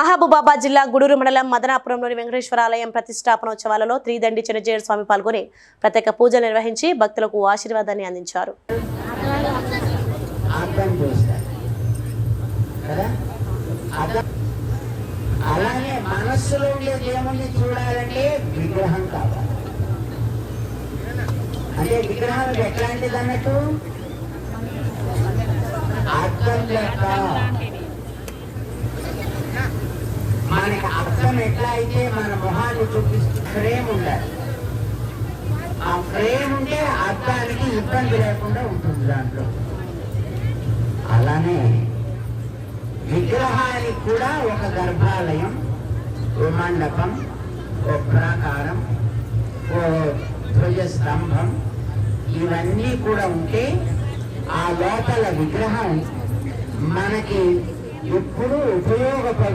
మహబూబాబాద్ జిల్లా గుడూరు మండలం మదనాపురంలోని వెంకటేశ్వర ఆలయం ప్రతిష్టాపనోత్సవాలలో త్రిదండి చిన్నజేడు స్వామి పాల్గొని ప్రత్యేక పూజలు నిర్వహించి భక్తులకు ఆశీర్వాదాన్ని అందించారు. అర్థం అలానే మనస్సులో ఉండే దేవుణ్ణి చూడాలంటే విగ్రహం కావాలి. అంటే విగ్రహం ఎట్లాంటిది అన్నట్టు? అర్థం లెక్క మనకి అర్థం ఎట్లా అయితే మన మొహాన్ని చూపిస్తూ ఫ్రేమ్ ఉండాలి. ఆ ఫ్రేమ్ ఉంటే అర్థానికి ఇబ్బంది లేకుండా ఉంటుంది దాంట్లో. అలానే విగ్రహానికి కూడా ఒక గర్భాలయం ఓ మండపం ఓ ప్రాకారం ఓ ధ్వజస్తంభం ఇవన్నీ కూడా ఉంటే ఆ లోపల విగ్రహం మనకి ఎప్పుడూ ఉపయోగ